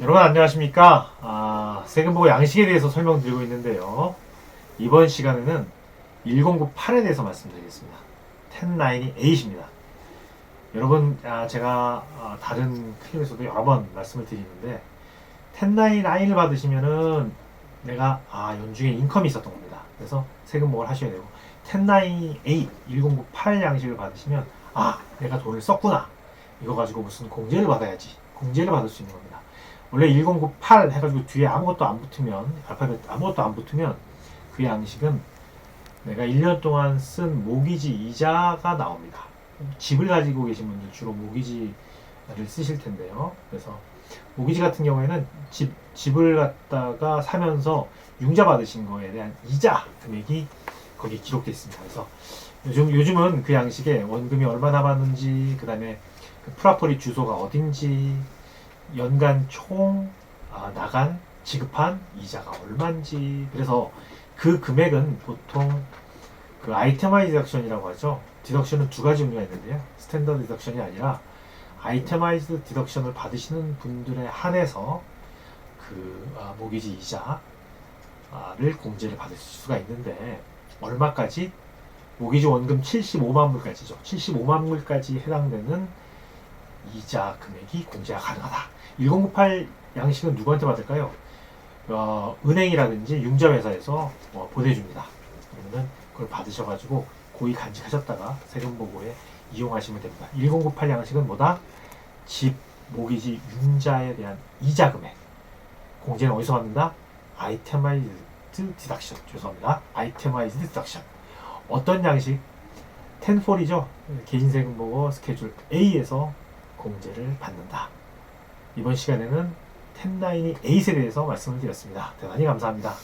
여러분 안녕하십니까? 아, 세금보고 양식에 대해서 설명드리고 있는데요. 이번 시간에는 1098에 대해서 말씀드리겠습니다. 109.8입니다. 여러분, 아, 제가 아, 다른 클립에서도 여러 번 말씀을 드리는데 109.9을 받으시면은 내가 아, 연중에 인컴이 있었던 겁니다. 그래서 세금보고를 하셔야 되고 109.8, 1098 양식을 받으시면 아, 내가 돈을 썼구나. 이거 가지고 무슨 공제를 받아야지. 공제를 받을 수 있는 겁니다. 원래 1098 해가지고 뒤에 아무것도 안 붙으면 알파벳 아무것도 안 붙으면 그 양식은 내가 1년 동안 쓴 모기지 이자가 나옵니다. 집을 가지고 계신 분들 주로 모기지를 쓰실 텐데요. 그래서 모기지 같은 경우에는 집, 집을 갖다가 사면서 융자 받으신 거에 대한 이자 금액이 거기에 기록되어 있습니다. 그래서 요즘, 요즘은 그 양식에 원금이 얼마나 받는지, 그 다음에 그 프라퍼리 주소가 어딘지, 연간 총 아, 나간 지급한 이자가 얼마인지 그래서 그 금액은 보통 그 아이템화이 디덕션이라고 하죠. 디덕션은 두 가지 종류가 있는데요. 스탠더드 디덕션이 아니라 아이템화이즈 디덕션을 받으시는 분들에 한해서 그 아, 모기지 이자를 공제를 받을 수가 있는데 얼마까지 모기지 원금 75만 불까지죠. 75만 불까지 해당되는 이자 금액이 공제가 가능하다. 1098 양식은 누구한테 받을까요? 어, 은행이라든지 융자회사에서 어, 보내줍니다. 그러면 그걸 받으셔가지고 고의 간직하셨다가 세금 보고에 이용하시면 됩니다. 1098 양식은 뭐다? 집, 모기지, 융자에 대한 이자 금액. 공제는 어디서 받는다? 아이템아이즈드 디덕션. 죄송합니다. 아이템아이즈드 디덕션. 어떤 양식? 10폴이죠. 개인세금 보고 스케줄 A에서 공제를 받는다. 이번 시간에는 10라인이 8에 대해서 말씀을 드렸습니다. 대단히 감사합니다.